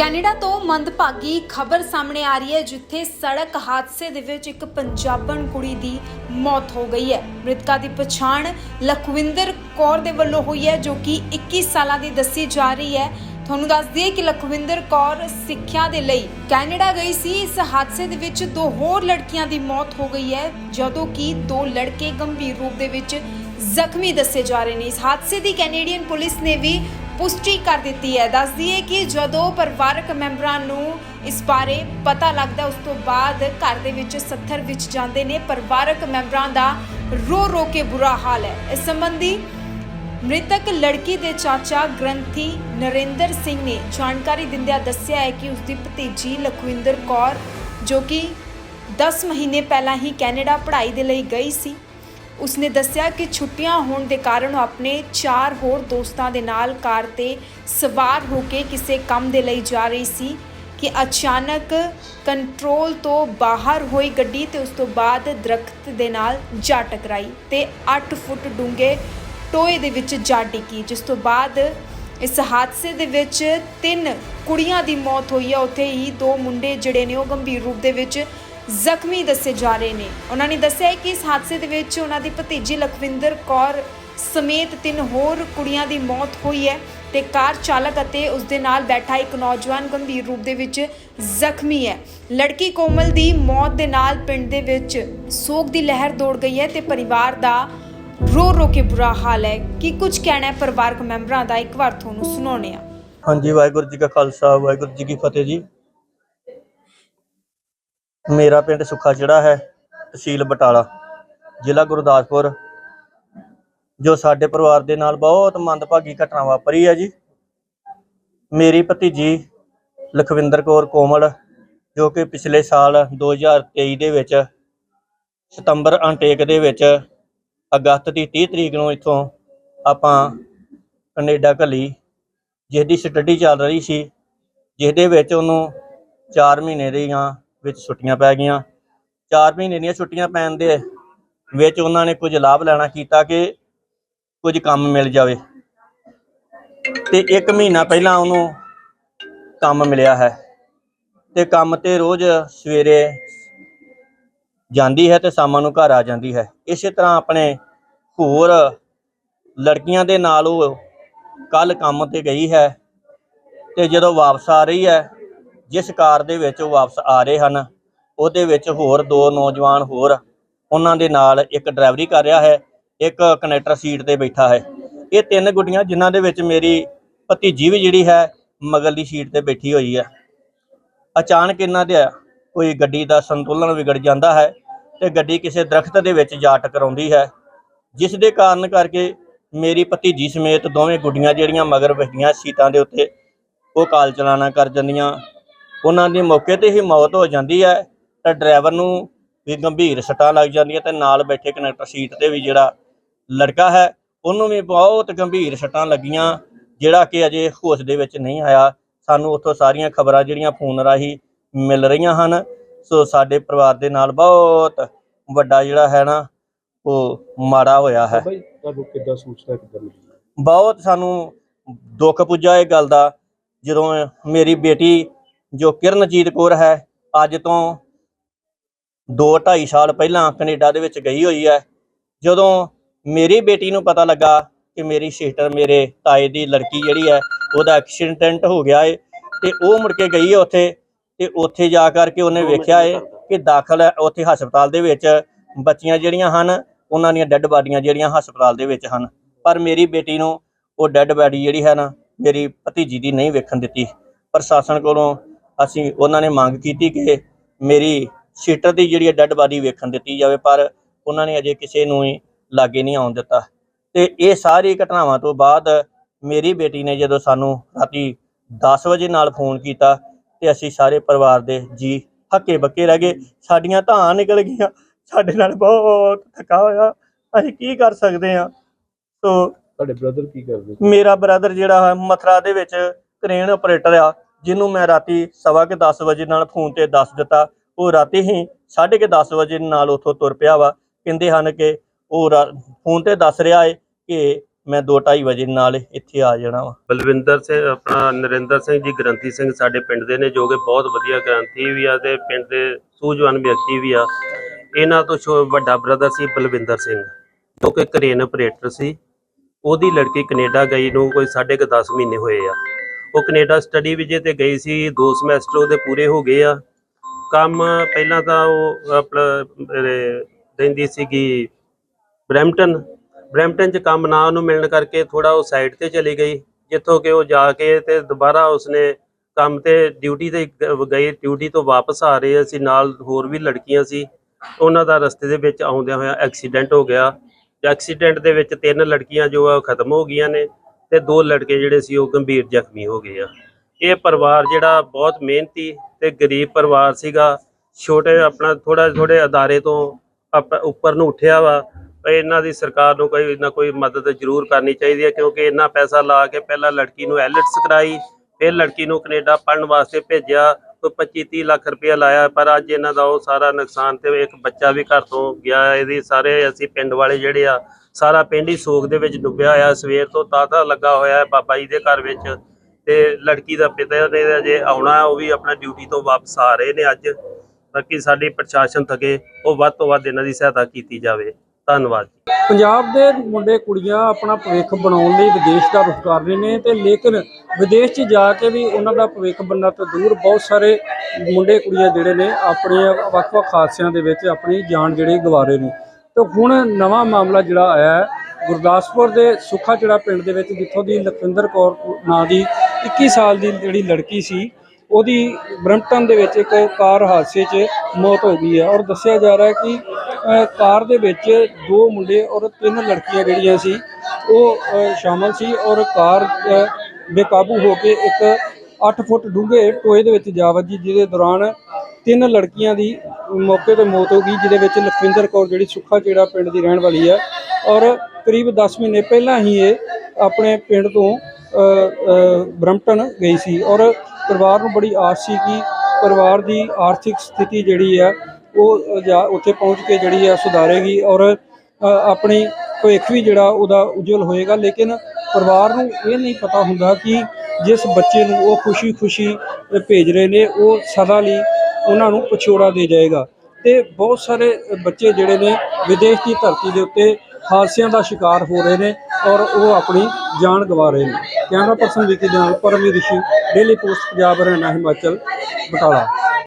Canada ਤੋਂ ਮੰਦਭਾਗੀ ਖਬਰ ਸਾਹਮਣੇ ਆ ਰਹੀ ਹੈ, ਜਿੱਥੇ ਸੜਕ ਹਾਦਸੇ ਦੇ ਵਿੱਚ ਇੱਕ ਪੰਜਾਬਣ ਕੁੜੀ ਦੀ ਮੌਤ ਹੋ ਗਈ ਹੈ। ਮ੍ਰਿਤਕਾ ਦੀ ਪਛਾਣ ਲਖਵਿੰਦਰ ਕੌਰ ਦੇ ਵੱਲੋਂ ਹੋਈ ਹੈ, ਜੋ ਕਿ 21 ਸਾਲਾਂ ਦੀ ਦੱਸੀ ਜਾ ਰਹੀ ਹੈ। ਤੁਹਾਨੂੰ ਦੱਸ ਦਈਏ ਕਿ ਲਖਵਿੰਦਰ ਕੌਰ ਸਿੱਖਿਆ ਦੇ ਲਈ ਕੈਨੇਡਾ ਗਈ ਸੀ। ਇਸ ਹਾਦਸੇ ਦੇ ਵਿੱਚ ਦੋ ਹੋਰ ਲੜਕੀਆਂ ਦੀ ਮੌਤ ਹੋ ਗਈ ਹੈ, ਜਦੋਂ ਕਿ ਦੋ ਲੜਕੇ ਗੰਭੀਰ ਰੂਪ ਦੇ ਵਿੱਚ ਜ਼ਖਮੀ ਦੱਸੇ ਜਾ ਰਹੇ ਨੇ। ਇਸ ਹਾਦਸੇ ਦੀ ਕੈਨੇਡੀਅਨ ਪੁਲਿਸ ਨੇ ਵੀ ਪੁਸ਼ਟੀ ਕਰ ਦਿੱਤੀ ਹੈ। ਦੱਸ ਦਈਏ ਕਿ ਜਦੋਂ ਪਰਿਵਾਰਕ ਮੈਂਬਰਾਂ ਨੂੰ ਇਸ ਬਾਰੇ ਪਤਾ ਲੱਗਦਾ, ਉਸ ਤੋਂ ਬਾਅਦ ਘਰ ਦੇ ਵਿੱਚ 70 ਵਿੱਚ ਜਾਂਦੇ ਨੇ। ਪਰਿਵਾਰਕ ਮੈਂਬਰਾਂ ਦਾ ਰੋ ਰੋ ਕੇ ਬੁਰਾ ਹਾਲ ਹੈ। ਇਸ ਸੰਬੰਧੀ ਮ੍ਰਿਤਕ ਲੜਕੀ ਦੇ ਚਾਚਾ ਗ੍ਰੰਥੀ ਨਰਿੰਦਰ ਸਿੰਘ ਨੇ ਜਾਣਕਾਰੀ ਦਿੰਦਿਆਂ ਦੱਸਿਆ ਹੈ ਕਿ ਉਸ ਦੀ ਭਤੀਜੀ ਲਖਵਿੰਦਰ ਕੌਰ, ਜੋ ਕਿ 10 ਮਹੀਨੇ ਪਹਿਲਾਂ ਹੀ ਕੈਨੇਡਾ ਪੜ੍ਹਾਈ ਦੇ ਲਈ ਗਈ ਸੀ ਉਸਨੇ ਦੱਸਿਆ ਕਿ ਛੁੱਟੀਆਂ ਹੋਣ ਦੇ ਕਾਰਨ ਉਹ ਆਪਣੇ ਚਾਰ ਹੋਰ ਦੋਸਤਾਂ ਦੇ ਨਾਲ ਕਾਰ ਤੇ ਸਵਾਰ ਹੋ ਕੇ ਕਿਸੇ ਕੰਮ ਦੇ ਲਈ ਜਾ ਰਹੀ ਸੀ ਕਿ ਅਚਾਨਕ ਕੰਟਰੋਲ ਤੋਂ ਬਾਹਰ ਹੋਈ ਗੱਡੀ ਤੇ ਉਸ ਤੋਂ ਬਾਅਦ ਦਰਖਤ ਦੇ ਨਾਲ ਜਾ ਟਕਰਾਈ ਤੇ 8 ਫੁੱਟ ਡੂੰਘੇ ਟੋਏ ਦੇ ਵਿੱਚ ਜਾ ਡਿੱਗੀ, ਜਿਸ ਤੋਂ ਬਾਅਦ ਇਸ ਹਾਦਸੇ ਦੇ ਵਿੱਚ ਤਿੰਨ ਕੁੜੀਆਂ ਦੀ ਮੌਤ ਹੋਈ ਹੈ। ਉੱਥੇ ਹੀ ਦੋ ਮੁੰਡੇ ਜਿਹੜੇ ਨੇ ਉਹ ਗੰਭੀਰ ਰੂਪ ਦੇ ਵਿੱਚ ਜ਼ਖਮੀ ਦੱਸੇ ਜਾ ਰਹੇ ਨੇ। ਉਹਨਾਂ ਨੇ ਦੱਸਿਆ ਕਿ ਇਸ ਹਾਦਸੇ ਦੇ ਵਿੱਚ ਉਹਨਾਂ ਦੀ ਭਤੀਜੀ ਲਖਵਿੰਦਰ ਕੌਰ ਸਮੇਤ ਤਿੰਨ ਹੋਰ ਕੁੜੀਆਂ ਦੀ ਮੌਤ ਹੋਈ ਹੈ ਤੇ ਕਾਰ ਚਾਲਕ ਅਤੇ ਉਸ ਦੇ ਨਾਲ ਬੈਠਾ ਇੱਕ ਨੌਜਵਾਨ ਗੰਭੀਰ ਰੂਪ ਦੇ ਵਿੱਚ ਜ਼ਖਮੀ ਹੈ। ਲੜਕੀ ਕੋਮਲ ਦੀ ਮੌਤ ਦੇ ਨਾਲ ਪਿੰਡ ਦੇ ਵਿੱਚ ਸੋਗ ਦੀ ਲਹਿਰ ਦੌੜ ਗਈ ਹੈ ਤੇ ਪਰਿਵਾਰ ਦਾ ਰੋ ਰੋ ਕੇ ਬੁਰਾ ਹਾਲ ਹੈ। ਕੀ ਕੁਝ ਕਹਿਣਾ ਹੈ ਪਰਿਵਾਰਕ ਮੈਂਬਰਾਂ ਦਾ? ਇੱਕ ਵਾਰ ਤੁਹਾਨੂੰ ਸੁਣਾਉਣੇ ਆ ਹਾਂਜੀ, ਵਾਹਿਗੁਰੂ ਜੀ ਕਾ ਖਾਲਸਾ, ਵਾਹਿਗੁਰੂ ਜੀ ਕੀ ਫਤਿਹ ਜੀ। ਮੇਰਾ ਪਿੰਡ ਸੁੱਖਾ ਜਿਹੜਾ ਹੈ, ਤਹਿਸੀਲ ਬਟਾਲਾ, ਜ਼ਿਲ੍ਹਾ ਗੁਰਦਾਸਪੁਰ, ਜੋ ਸਾਡੇ ਪਰਿਵਾਰ ਦੇ ਨਾਲ ਬਹੁਤ ਮੰਦਭਾਗੀ ਘਟਨਾ ਵਾਪਰੀ ਹੈ ਜੀ। ਮੇਰੀ ਭਤੀਜੀ ਲਖਵਿੰਦਰ ਕੌਰ ਕੋਮਲ, ਜੋ ਕਿ ਪਿਛਲੇ ਸਾਲ 2023 ਦੇ ਵਿੱਚ ਸਤੰਬਰ ਅਨਟੇਕ ਦੇ ਵਿੱਚ ਅਗਸਤ ਦੀ 30 ਤਰੀਕ ਨੂੰ ਇੱਥੋਂ ਆਪਾਂ ਕੈਨੇਡਾ ਘੱਲੀ ਜਿਹਦੀ ਸਟੱਡੀ ਚੱਲ ਰਹੀ ਸੀ ਜਿਹਦੇ ਵਿੱਚ ਉਹਨੂੰ 4 ਮਹੀਨੇ ਦੀਆਂ ਵਿੱਚ ਛੁੱਟੀਆਂ ਪੈ ਗਈਆਂ। 4 ਮਹੀਨੇ ਦੀਆਂ ਛੁੱਟੀਆਂ ਪੈਣ ਦੇ ਵਿੱਚ ਉਹਨਾਂ ਨੇ ਕੁਝ ਲਾਭ ਲੈਣਾ ਕੀਤਾ ਕਿ ਕੁਝ ਕੰਮ ਮਿਲ ਜਾਵੇ। ਤੇ 1 ਮਹੀਨਾ ਪਹਿਲਾਂ ਉਹਨੂੰ ਕੰਮ ਮਿਲਿਆ ਹੈ। ਤੇ ਕੰਮ ਤੇ ਰੋਜ਼ ਸਵੇਰੇ ਜਾਂਦੀ ਹੈ ਤੇ ਸ਼ਾਮਾਂ ਨੂੰ ਘਰ ਆ ਜਾਂਦੀ ਹੈ। ਇਸੇ ਤਰ੍ਹਾਂ ਆਪਣੇ ਹੋਰ ਲੜਕੀਆਂ ਦੇ ਨਾਲ ਉਹ ਕੱਲ ਕੰਮ ਤੇ ਗਈ ਹੈ ਤੇ ਜਦੋਂ ਵਾਪਸ ਆ ਰਹੀ ਹੈ ਜਿਸ ਕਾਰ ਦੇ ਵਿੱਚ ਉਹ ਵਾਪਸ ਆ ਰਹੇ ਹਨ, ਉਹਦੇ ਵਿੱਚ ਹੋਰ ਦੋ ਨੌਜਵਾਨ ਹੋਰ, ਉਹਨਾਂ ਦੇ ਨਾਲ ਇੱਕ ਡਰਾਈਵਰੀ ਕਰ ਰਿਹਾ ਹੈ, ਇੱਕ ਕਨੈਕਟਰ ਸੀਟ ਤੇ ਬੈਠਾ ਹੈ। ਇਹ ਤਿੰਨ ਗੁੱਡੀਆਂ ਜਿਨ੍ਹਾਂ ਦੇ ਵਿੱਚ ਮੇਰੀ ਭਤੀਜੀ ਵੀ ਜਿਹੜੀ ਹੈ ਮਗਰਲੀ ਸੀਟ ਤੇ ਬੈਠੀ ਹੋਈ ਹੈ। ਅਚਾਨਕ ਇਹਨਾਂ ਦੇ ਕੋਈ ਗੱਡੀ ਦਾ ਸੰਤੁਲਨ ਵਿਗੜ ਜਾਂਦਾ ਹੈ ਤੇ ਗੱਡੀ ਕਿਸੇ ਦਰਖਤ ਦੇ ਵਿੱਚ ਜਾ ਟਕਰਾਉਂਦੀ ਹੈ, ਜਿਸ ਦੇ ਕਾਰਨ ਕਰਕੇ ਮੇਰੀ ਭਤੀਜੀ ਸਮੇਤ ਦੋਵੇਂ ਗੁੱਡੀਆਂ ਜਿਹੜੀਆਂ ਮਗਰ ਬੈਠੀਆਂ ਸੀਟਾਂ ਦੇ ਉੱਤੇ ਉਹ ਕਾਲ ਚਲਾਣਾ ਕਰ ਜਾਂਦੀਆਂ। ਉਹਨਾਂ ਦੀ ਮੌਕੇ ਤੇ ਹੀ ਮੌਤ ਹੋ ਜਾਂਦੀ ਹੈ ਤਾਂ ਡਰਾਈਵਰ ਨੂੰ ਵੀ ਗੰਭੀਰ ਸੱਟਾਂ ਲੱਗ ਜਾਂਦੀਆਂ ਤੇ ਨਾਲ ਬੈਠੇ ਕਨੈਕਟਰ ਸੀਟ ਤੇ ਵੀ ਜਿਹੜਾ ਲੜਕਾ ਹੈ ਉਹਨੂੰ ਵੀ ਬਹੁਤ ਗੰਭੀਰ ਸੱਟਾਂ ਲੱਗੀਆਂ ਜਿਹੜਾ ਕਿ ਅਜੇ ਹੋਸ਼ ਦੇ ਵਿੱਚ ਨਹੀਂ ਆਇਆ। ਸਾਨੂੰ ਉੱਥੋਂ ਸਾਰੀਆਂ ਖਬਰਾਂ ਜਿਹੜੀਆਂ ਫੋਨ ਰਾਹੀਂ ਮਿਲ ਰਹੀਆਂ ਹਨ। ਸੋ ਸਾਡੇ ਪਰਿਵਾਰ ਦੇ ਨਾਲ ਬਹੁਤ ਵੱਡਾ ਜਿਹੜਾ ਹੈ ਨਾ ਉਹ ਮਾੜਾ ਹੋਇਆ ਹੈ। ਬਾਈ ਤੁਹਾਨੂੰ ਕਿੱਦਾਂ ਸੂਚਨਾ ਕਿੱਦਾਂ ਮਿਲੀ? ਬਹੁਤ ਸਾਨੂੰ ਦੁੱਖ ਪੁੱਜਾ ਇਹ ਗੱਲ ਦਾ। ਜਦੋਂ ਮੇਰੀ ਬੇਟੀ ਜੋ ਕਿਰਨਜੀਤ ਕੌਰ ਹੈ, ਅੱਜ ਤੋਂ 2 ਸਾਲ ਪਹਿਲਾਂ ਕੈਨੇਡਾ ਦੇ ਵਿੱਚ ਗਈ ਹੋਈ ਹੈ। ਜਦੋਂ ਮੇਰੀ ਬੇਟੀ ਨੂੰ ਪਤਾ ਲੱਗਾ ਕਿ ਮੇਰੀ ਸਿਸਟਰ ਮੇਰੇ ਤਾਏ ਦੀ ਲੜਕੀ ਜਿਹੜੀ ਹੈ, ਉਹਦਾ ਐਕਸੀਡੈਂਟ ਹੋ ਗਿਆ ਏ ਤੇ ਉਹ ਮੁੜ ਕੇ ਗਈ ਹੈ ਉੱਥੇ ਤੇ ਉੱਥੇ ਜਾ ਕਰਕੇ ਉਹਨੇ ਵੇਖਿਆ ਏ ਕਿ ਦਾਖਲ ਹੈ ਉੱਥੇ ਹਸਪਤਾਲ ਦੇ ਵਿੱਚ। ਬੱਚੀਆਂ ਜਿਹੜੀਆਂ ਹਨ, ਉਹਨਾਂ ਦੀਆਂ ਡੈੱਡ ਬਾਡੀਆਂ ਜਿਹੜੀਆਂ ਹਸਪਤਾਲ ਦੇ ਵਿੱਚ ਹਨ। ਪਰ ਮੇਰੀ ਬੇਟੀ ਨੂੰ ਉਹ ਡੈੱਡ ਬਾਡੀ ਜਿਹੜੀ ਹੈ ਨਾ, ਮੇਰੀ ਭਤੀਜੀ ਦੀ ਨਹੀਂ ਵੇਖਣ ਦਿੱਤੀ। ਪ੍ਰਸ਼ਾਸਨ ਕੋਲੋਂ ਅਸੀਂ ਉਹਨਾਂ ਨੇ ਮੰਗ ਕੀਤੀ ਕਿ ਮੇਰੀ ਸੀਟਰ ਦੀ ਜਿਹੜੀ ਡੈੱਡ ਬਾਡੀ ਵੇਖਣ ਦਿੱਤੀ ਜਾਵੇ ਪਰ ਉਹਨਾਂ ਨੇ ਅਜੇ ਕਿਸੇ ਨੂੰ ਹੀ ਲਾਗੇ ਨਹੀਂ ਆਉਣ ਦਿੱਤਾ। ਤੇ ਇਹ ਸਾਰੀ ਘਟਨਾਵਾਂ ਤੋਂ ਬਾਅਦ ਮੇਰੀ ਬੇਟੀ ਨੇ ਜਦੋਂ ਸਾਨੂੰ ਰਾਤੀ 10 ਵਜੇ ਨਾਲ ਫੋਨ ਕੀਤਾ ਤੇ ਅਸੀਂ ਸਾਰੇ ਪਰਿਵਾਰ ਦੇ ਜੀ ਹੱਕੇ ਬੱਕੇ ਰਹਿ ਗਏ। ਸਾਡੀਆਂ ਧਾਂ ਨਿਕਲ ਗਈਆਂ। ਸਾਡੇ ਨਾਲ ਬਹੁਤ ਥਕਾ ਹੋਇਆ। ਅਸੀਂ ਕੀ ਕਰ ਸਕਦੇ ਹਾਂ? ਸੋ ਤੁਹਾਡੇ ਬ੍ਰਦਰ ਕੀ ਕਰਦੇ? ਮੇਰਾ ਬ੍ਰਦਰ ਜਿਹੜਾ ਹੈ ਮਥਰਾ ਦੇ ਵਿੱਚ ਕ੍ਰੇਨ ਆਪਰੇਟਰ ਆ ਜਿਹਨੂੰ ਮੈਂ ਰਾਤੀ ਸਵਾ ਕੇ 10 ਵਜੇ ਨਾਲ ਫੋਨ ਤੇ ਦੱਸ ਦਿੱਤਾ, ਉਹ ਰਾਤੀ ਹੀ 10:30 ਵਜੇ ਨਾਲ ਉੱਥੋਂ ਤੁਰ ਪਿਆ ਵਾ। ਕਹਿੰਦੇ ਹਨ ਕਿ ਉਹ ਰਾ- ਫੋਨ ਤੇ ਦੱਸ ਰਿਹਾ ਏ ਕਿ ਮੈਂ 2:30 ਵਜੇ ਨਾਲ ਇੱਥੇ ਆ ਜਾਣਾ ਵਾ। ਬਲਵਿੰਦਰ ਸਿੰਘ, ਆਪਣਾ ਨਰਿੰਦਰ ਸਿੰਘ ਜੀ, ਗ੍ਰੰਥੀ ਸਿੰਘ ਸਾਡੇ ਪਿੰਡ ਦੇ ਨੇ, ਜੋ ਕਿ ਬਹੁਤ ਵਧੀਆ ਗ੍ਰੰਥੀ ਵੀ ਆ ਤੇ ਪਿੰਡ ਦੇ ਸੂਝਵਾਨ ਵਿਅਕਤੀ ਵੀ ਆ। ਇਹਨਾਂ ਤੋਂ ਛੋ- ਵੱਡਾ ਬ੍ਰਦਰ ਸੀ ਬਲਵਿੰਦਰ ਸਿੰਘ, ਜੋ ਕਿ ਕਰੇਨ ਆਪਰੇਟਰ ਸੀ। ਉਹਦੀ ਲੜਕੀ ਕੈਨੇਡਾ ਗਈ ਨੂੰ ਕੋਈ 10.5 ਮਹੀਨੇ ਹੋਏ ਆ। ਉਹ ਕੈਨੇਡਾ ਸਟੱਡੀ ਵੀਜ਼ੇ ਤੇ ਗਈ ਸੀ ਦੋ ਸਮੈਸਟਰ ਉਹਦੇ ਪੂਰੇ ਹੋ ਗਏ ਆ। ਕੰਮ ਪਹਿਲਾਂ ਤਾਂ ਉਹ ਆਪਣਾ ਅਹ, ਰਹਿੰਦੀ ਸੀਗੀ ਬਰੈਂਪਟਨ। ਬਰੈਂਪਟਨ 'ਚ ਕੰਮ ਨਾ ਉਹਨੂੰ ਮਿਲਣ ਕਰਕੇ ਥੋੜਾ ਉਹ ਸਾਈਡ ਤੇ ਚਲੀ ਗਈ ਜਿੱਥੋਂ ਕਿ ਉਹ ਜਾ ਕੇ ਤੇ ਦੁਬਾਰਾ ਉਸਨੇ ਕੰਮ ਤੇ ਡਿਊਟੀ ਤੇ ਗਏ ਡਿਊਟੀ ਤੋਂ ਵਾਪਸ ਆ ਰਹੇ ਸੀ ਨਾਲ ਹੋਰ ਵੀ ਲੜਕੀਆਂ ਸੀ। ਉਹਨਾਂ ਦਾ ਰਸਤੇ ਦੇ ਵਿੱਚ ਆਉਂਦਿਆਂ ਹੋਇਆ ਐਕਸੀਡੈਂਟ ਹੋ ਗਿਆ। ਐਕਸੀਡੈਂਟ ਦੇ ਵਿੱਚ ਤਿੰਨ ਲੜਕੀਆਂ ਜੋ ਆ ਉਹ ਖਤਮ ਹੋ ਗਈਆਂ ਨੇ। ਤੇ ਦੋ ਲੜਕੇ ਜਿਹੜੇ ਸੀ ਉਹ ਗੰਭੀਰ ਜ਼ਖਮੀ ਹੋ ਗਏ ਆ। ਇਹ ਪਰਿਵਾਰ ਜਿਹੜਾ ਬਹੁਤ ਮਿਹਨਤੀ ਤੇ ਗਰੀਬ ਪਰਿਵਾਰ ਸੀਗਾ। ਛੋਟੇ ਆਪਣਾ ਥੋੜਾ ਥੋੜੇ ਅਦਾਰੇ ਤੋਂ ਆਪ- ਉੱਪਰ ਨੂੰ ਉੱਠਿਆ ਵਾ। ਇਹਨਾਂ ਦੀ ਸਰਕਾਰ ਨੂੰ ਕੋਈ ਨਾ ਕੋਈ ਮਦਦ ਜ਼ਰੂਰ ਕਰਨੀ ਚਾਹੀਦੀ ਹੈ ਕਿਉਂਕਿ ਇੰਨਾ ਪੈਸਾ ਲਾ ਕੇ ਪਹਿਲਾਂ ਲੜਕੀ ਨੂੰ ਐਲਟਸ ਕਰਾਈ, ਫਿਰ ਲੜਕੀ ਨੂੰ ਕੈਨੇਡਾ ਪੜਨ ਵਾਸਤੇ ਭੇਜਿਆ, ਕੋਈ 25 30 ਲੱਖ ਰੁਪਇਆ ਲਾਇਆ। ਪਰ ਅੱਜ ਇਹਨਾਂ ਦਾ ਉਹ ਸਾਰਾ ਨੁਕਸਾਨ ਤੇ ਇੱਕ ਬੱਚਾ ਵੀ ਘਰ ਤੋਂ ਗਿਆ। ਇਹਦੀ ਸਾਰੇ ਅਸੀਂ ਪਿੰਡ ਵਾਲੇ ਜਿਹੜੇ ਆ ਸਾਰਾ ਪਿੰਡ ਹੀ ਸੋਗ ਦੇ ਵਿੱਚ ਡੁੱਬਿਆ ਹੋਇਆ ਸਵੇਰ ਤੋਂ ਤਾਤਾ ਲੱਗਾ ਹੋਇਆ ਹੈ ਬਾਬਾ ਜੀ ਦੇ ਘਰ ਵਿੱਚ ਤੇ ਲੜਕੀ ਦਾ ਪਿਤਾ ਨੇ ਜੇ ਆਉਣਾ, ਉਹ ਵੀ ਆਪਣਾ ਡਿਊਟੀ ਤੋਂ ਵਾਪਸ ਆ ਰਹੇ ਨੇ ਅੱਜ। ਬਾਕੀ ਸਾਡੀ ਪ੍ਰਸ਼ਾਸਨ ਥਕੇ, ਉਹ ਵੱਧ ਤੋਂ ਵੱਧ ਇਹਨਾਂ ਦੀ ਸਹਾਇਤਾ ਕੀਤੀ ਜਾਵੇ। ਧੰਨਵਾਦ ਪੰਜਾਬ ਦੇ ਮੁੰਡੇ ਕੁੜੀਆਂ ਆਪਣਾ ਭਵਿੱਖ ਬਣਾਉਣ ਲਈ ਵਿਦੇਸ਼ ਦਾ ਰੁਖ ਕਰ ਰਹੇ ਨੇ ਤੇ ਲੇਕਿਨ ਵਿਦੇਸ਼ 'ਚ ਜਾ ਕੇ ਵੀ ਉਹਨਾਂ ਦਾ ਭਵਿੱਖ ਬਣਨਾ ਤੋਂ ਦੂਰ, ਬਹੁਤ ਸਾਰੇ ਮੁੰਡੇ ਕੁੜੀਆਂ ਜਿਹੜੇ ਨੇ ਆਪਣੇ ਵੱਖ-ਵੱਖ ਹਾਦਸਿਆਂ ਦੇ ਵਿੱਚ ਆਪਣੀ ਜਾਨ ਜਿਹੜੀ ਗਵਾ ਰਹੇ ਨੇ। ਤੇ ਹੁਣ ਨਵਾਂ ਮਾਮਲਾ ਜਿਹੜਾ ਆਇਆ ਹੈ ਗੁਰਦਾਸਪੁਰ ਦੇ ਸੁੱਖਾ ਪਿੰਡ ਦੇ ਵਿੱਚ ਜਿੱਥੋਂ ਦੀ ਲਖਵਿੰਦਰ ਕੌਰ ਨਾਂ ਦੀ 21 ਸਾਲ ਦੀ ਜਿਹੜੀ ਲੜਕੀ ਸੀ ਉਹਦੀ ਬਰਮਟਨ ਦੇ ਵਿੱਚ ਇੱਕ ਕਾਰ ਹਾਦਸੇ 'ਚ ਮੌਤ ਹੋ ਗਈ ਹੈ ਔਰ ਦੱਸਿਆ ਜਾ ਰਿਹਾ ਹੈ ਕਿ ਕਾਰ ਦੇ ਵਿੱਚ ਦੋ ਮੁੰਡੇ ਔਰ ਤਿੰਨ ਲੜਕੀਆਂ ਜਿਹੜੀਆਂ ਸੀ ਉਹ ਅ, ਸ਼ਾਮਲ ਸੀ ਔਰ ਕਾਰ ਬੇਕਾਬੂ ਹੋ ਕੇ ਇੱਕ 8 ਫੁੱਟ ਡੂੰਘੇ ਟੋਏ ਦੇ ਵਿੱਚ ਜਾ ਵੱਜੀ ਜਿਹਦੇ ਦੌਰਾਨ ਤਿੰਨ ਲੜਕੀਆਂ ਦੀ ਮੌਕੇ ਤੇ ਮੌਤ ਹੋ ਗਈ ਜਿਹਦੇ ਵਿੱਚ ਲਖਵਿੰਦਰ ਕੌਰ ਜਿਹੜੀ ਸੁੱਖਾ ਜਿਹੜਾ ਪਿੰਡ ਦੀ ਰਹਿਣ ਵਾਲੀ ਹੈ ਔਰ ਕਰੀਬ 10 ਮਹੀਨੇ ਪਹਿਲਾਂ ਹੀ ਇਹ ਆਪਣੇ ਪਿੰਡ ਤੋਂ ਅ, ਬਰਮਟਨ ਗਈ ਸੀ। ਔਰ ਪਰਿਵਾਰ ਨੂੰ ਬੜੀ ਆਸ ਸੀ ਕਿ ਪਰਿਵਾਰ ਦੀ ਆਰਥਿਕ ਸਥਿਤੀ ਜਿਹੜੀ ਹੈ ਉਹ ਜਾ ਉੱਥੇ ਪਹੁੰਚ ਕੇ ਜਿਹੜੀ ਆ ਸੁਧਾਰੇਗੀ। ਔਰ ਅ, ਆਪਣੀ ਭਵਿੱਖ ਵੀ ਜਿਹੜਾ ਉਹਦਾ ਉਜਵਲ ਹੋਏਗਾ। ਲੇਕਿਨ ਪਰਿਵਾਰ ਨੂੰ ਇਹ ਨਹੀਂ ਪਤਾ ਹੁੰਦਾ ਕਿ ਜਿਸ ਬੱਚੇ ਨੂੰ ਉਹ ਖੁਸ਼ੀ-ਖੁਸ਼ੀ ਭੇਜ ਰਹੇ ਨੇ ਉਹ ਸਦਾ ਲਈ ਉਹਨਾਂ ਨੂੰ ਪਛੋੜਾ ਦੇ ਜਾਏਗਾ। ਤੇ ਬਹੁਤ ਸਾਰੇ ਬੱਚੇ ਜਿਹੜੇ ਨੇ ਵਿਦੇਸ਼ ਦੀ ਧਰਤੀ ਦੇ ਉੱਤੇ ਹਾਦਸਿਆਂ ਦਾ ਸ਼ਿਕਾਰ ਹੋ ਰਹੇ ਨੇ ਔਰ ਉਹ ਆਪਣੀ ਜਾਨ ਗਵਾ ਰਹੇ ਨੇ। ਕੈਮਰਾ ਪਰਸਨ ਵਿਕੀ ਦੇ ਨਾਲ ਪਰਮਵੀਰ ਰਿਸ਼ੀ, ਡੇਲੀ ਪੋਸਟ, ਪੰਜਾਬ ਹਰਿਆਣਾ, ਹਿਮਾਚਲ, ਬਟਾਲਾ।